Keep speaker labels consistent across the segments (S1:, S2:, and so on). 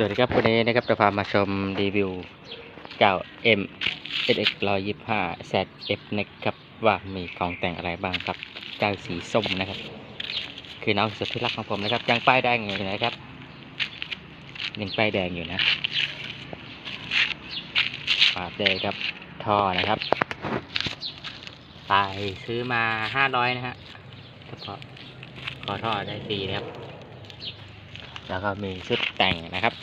S1: สวัสดีครับวันนี้นะครับจะพามาชมรีวิว 9M SX 125 ZF นะครับว่ามีของแต่งอะไรบ้างครับเจ้าสีส้มนะครับ คือน้องสุดที่รักของผมนะครับยังป้ายแดงอยู่นะครับยังป้ายแดงอยู่นะฝาเดครับท่อนะครับไปซื้อมา 500 นะฮะเฉพาะขอท่อได้ฟรีนะครับ แล้วก็มีชุดแต่งนะครับ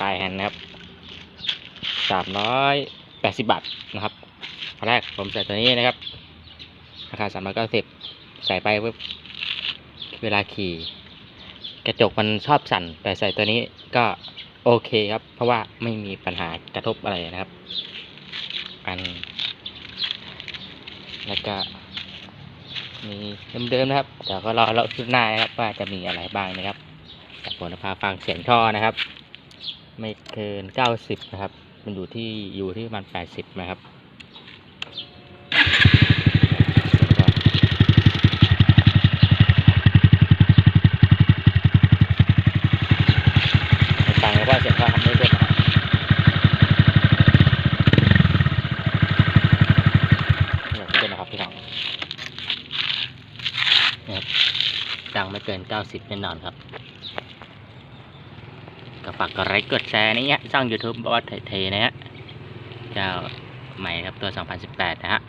S1: ปลายแฮนด์นะครับสามร้อยแปดสิบบาทนะครับตอนแรกผมใส่ตัวนี้นะครับ ราคาสามร้อยเก้าสิบใส่ไปปุ๊บเวลาขี่ กระจกมันชอบสั่น แต่ใส่ตัวนี้ก็โอเคครับ เพราะว่าไม่มีปัญหากระทบอะไรนะครับ อัน แล้วก็มีเดิมๆนะครับเดี๋ยวก็รอเราชุดหน้านะครับว่าจะมีอะไรบ้างนะครับ ผลพาฟังเสียงท่อนะครับ ไม่เกิน90นะครับ มันอยู่ที่อยู่ที่ประมัน80นะครับฟังแล้วว่าเสียงท่อทำได้ด้วยนะครับเนี่ยเป็นนะครับพี่น้องนดังไม่เกิน90แน่นอนครับ ก็ฝากกดไลค์กดแชร์นี่ฮะช่อง YouTube บอสไทยนะฮะเจ้าใหม่ครับตัว 2018 นะฮะ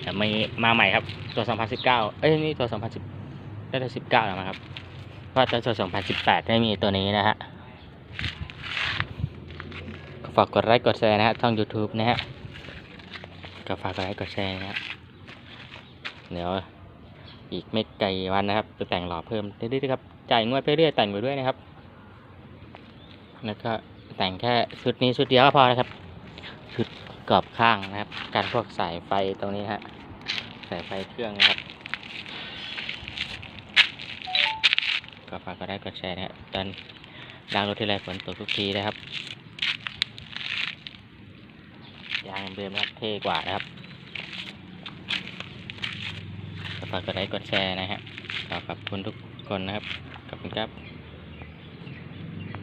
S1: แต่ไม่มาใหม่ครับตัว 2019 เอ้ยนี่ตัว 2010ได้ตัว19 แล้วนะครับเพราะตัว 2018 ไม่มีตัวนี้นะฮะก็ฝากกดไลค์กดแชร์นะฮะช่อง YouTube นะฮะก็ฝากกดไลค์กดแชร์นะฮะเดี๋ยวอีกไม่ไกลวันนะครับ จะแต่งหล่อเพิ่มเรื่อยๆครับจ่ายงวดไปเรื่อยแต่งไปด้วยนะครับ แล้วก็แต่งแค่ชุดนี้ชุดเดียวก็พอนะครับ ชุดกรอบข้างนะครับ การพวกสายไฟตรงนี้ฮะสายไฟเครื่องนะครับ ก็ฝากกดไลค์กดแชร์นะครับตอนล้างรถที่ไรฝนตกทุกทีนะครับยางเดิมนะครับเท่กว่านะครับฝากกดไลค์กดแชร์นะฮะขอขอบคุณทุกคนนะครับ ขอบคุณครับ